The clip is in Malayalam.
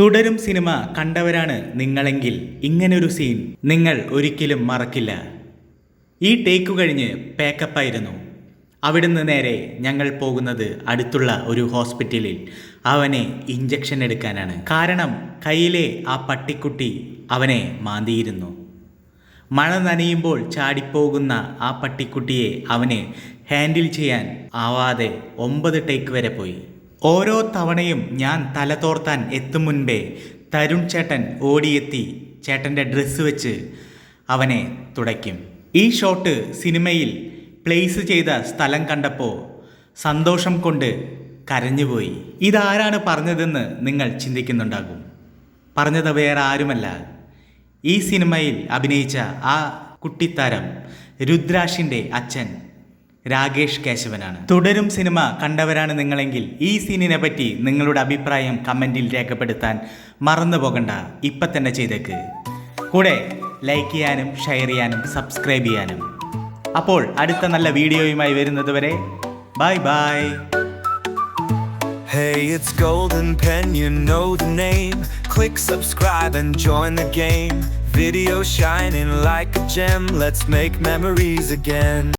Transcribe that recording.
തുടരും സിനിമ കണ്ടവരാണ് നിങ്ങളെങ്കിൽ ഇങ്ങനൊരു സീൻ നിങ്ങൾ ഒരിക്കലും മറക്കില്ല. ഈ ടേക്ക് കഴിഞ്ഞ് പാക്കപ്പായിരുന്നു അവിടുന്ന് നേരെ ഞങ്ങൾ പോകുന്നത് അടുത്തുള്ള ഒരു ഹോസ്പിറ്റലിൽ. അവനെ ഇഞ്ചക്ഷൻ എടുക്കാനാണ്. കാരണം കയ്യിലെ ആ പട്ടിക്കുട്ടി അവനെ മാന്തിയിരുന്നു. മഴ നനയുമ്പോൾ ചാടിപ്പോകുന്ന ആ പട്ടിക്കുട്ടിയെ അവന് ഹാൻഡിൽ ചെയ്യാൻ ആവാതെ ഒമ്പത് ടേക്ക് വരെ പോയി. ഓരോ തവണയും ഞാൻ തലതോർത്താൻ എത്തും മുൻപേ തരുൺ ചേട്ടൻ ഓടിയെത്തി ചേട്ടന്റെ ഡ്രസ്സ് വെച്ച് അവനെ തുടയ്ക്കും. ഈ ഷോട്ട് സിനിമയിൽ പ്ലേസ് ചെയ്ത സ്ഥലം കണ്ടപ്പോൾ സന്തോഷം കൊണ്ട് കരഞ്ഞുപോയി. ഇതാരാണ് പറഞ്ഞതെന്ന് നിങ്ങൾ ചിന്തിക്കുന്നുണ്ടാകും. പറഞ്ഞത് വേറെ ആരുമല്ല. ഈ സിനിമയിൽ അഭിനയിച്ച ആ കുട്ടിത്താരം രുദ്രാഷിന്റെ അച്ഛൻ. രാകേഷ് കേശവനാണ് തുടരും സിനിമ കണ്ടവരാണ് നിങ്ങളെങ്കിൽ ഈ സീനിനെ പറ്റി നിങ്ങളുടെ അഭിപ്രായം കമന്റിൽ രേഖപ്പെടുത്താൻ മറന്നു പോകണ്ട ഇപ്പം തന്നെ ചെയ്തേക്ക് കൂടെ ലൈക്ക് ചെയ്യാനും ഷെയർ ചെയ്യാനും സബ്സ്ക്രൈബ് ചെയ്യാനും അപ്പോൾ അടുത്ത നല്ല വീഡിയോയുമായി വരുന്നതുവരെ bye bye Hey, it's Golden Pen, you know the name. Click subscribe and join the game. Video shining like a gem, let's make memories again.